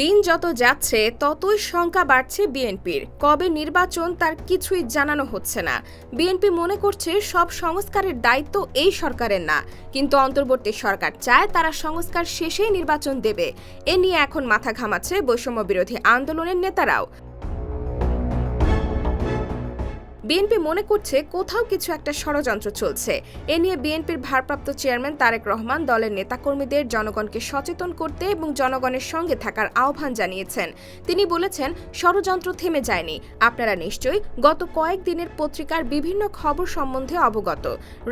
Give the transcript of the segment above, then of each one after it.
দিন যত যাচ্ছে, ততই সংখ্যা বাড়ছে বিএনপির। কবে নির্বাচন তার কিছুই জানানো হচ্ছে না। বিএনপি মনে করছে সব সংস্কারের দায়িত্ব এই সরকারের না। কিন্তু অন্তর্বর্তী সরকার চায় তারা সংস্কার শেষেই নির্বাচন দেবে। এ নিয়ে এখন মাথা ঘামাচ্ছে বৈষম্য বিরোধী আন্দোলনের নেতারাও। বিএনপি মনে করছে কোথাও কিছু একটা ষড়যন্ত্র চলছে। এ নিয়ে বিএনপির ভারপ্রাপ্ত চেয়ারম্যান তারেক রহমান দলের নেতাকর্মীদের জনগণকে সচেতন করতে এবং জনগণের সঙ্গে থাকার আহ্বান জানিয়েছেন। তিনি বলেছেন, ষড়যন্ত্র থেমে যায়নি। আপনারা নিশ্চয়ই গত কয়েক দিনের পত্রিকার বিভিন্ন খবর সম্বন্ধে অবগত।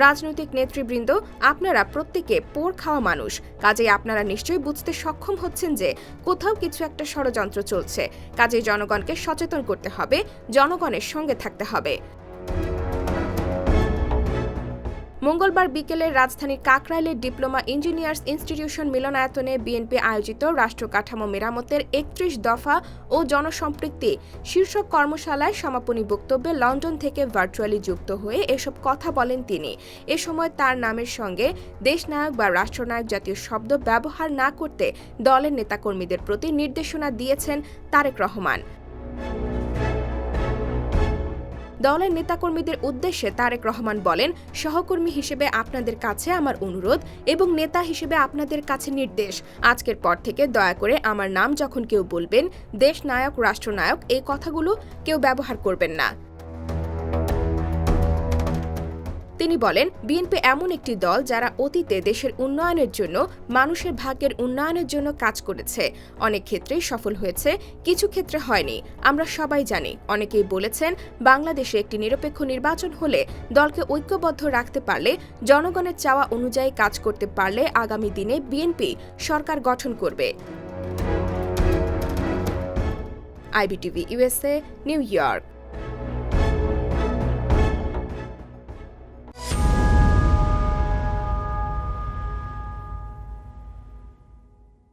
রাজনৈতিক নেতৃবৃন্দ, আপনারা প্রত্যেকে পোর খাওয়া মানুষ। কাজেই আপনারা নিশ্চয়ই বুঝতে সক্ষম হচ্ছেন যে কোথাও কিছু একটা ষড়যন্ত্র চলছে। কাজেই জনগণকে সচেতন করতে হবে, জনগণের সঙ্গে থাকতে হবে। মঙ্গলবার বিকেলে রাজধানীর কাকরাইলের ডিপ্লোমা ইঞ্জিনিয়ার্স ইনস্টিটিউশন মিলনায়তনে বিএনপি আয়োজিত রাষ্ট্র কাঠামো মেরামতের একত্রিশ দফা ও জনসম্পৃক্তি শীর্ষক কর্মশালায় সমাপনী বক্তব্যে লন্ডন থেকে ভার্চুয়ালি যুক্ত হয়ে এসব কথা বলেন তিনি। এ সময় তার নামের সঙ্গে দেশনায়ক বা রাষ্ট্রনায়ক জাতীয় শব্দ ব্যবহার না করতে দলের নেতাকর্মীদের প্রতি নির্দেশনা দিয়েছেন তারেক রহমান। দলের নেতাকর্মীদের উদ্দেশ্যে তারেক রহমান বলেন, সহকর্মী হিসেবে আপনাদের কাছে আমার অনুরোধ এবং নেতা হিসেবে আপনাদের কাছে নির্দেশ। আজকের পর থেকে দয়া করে আমার নাম যখন কেউ বলবেন, দেশ নায়ক, রাষ্ট্রনায়ক, এই কথাগুলো কেউ ব্যবহার করবেন না। তিনি বলেন, বিএনপি এমন একটি দল যারা অতীতে দেশের উন্নয়নের জন্য, মানুষের ভাগ্যের উন্নয়নের জন্য কাজ করেছে। অনেক ক্ষেত্রেই সফল হয়েছে, কিছু ক্ষেত্রে হয়নি। আমরা সবাই জানি, অনেকেই বলেছেন, বাংলাদেশে একটি নিরপেক্ষ নির্বাচন হলে দলকে ঐক্যবদ্ধ রাখতে পারলে, জনগণের চাওয়া অনুযায়ী কাজ করতে পারলে আগামী দিনে বিএনপি সরকার গঠন করবে। IBTV USA New York.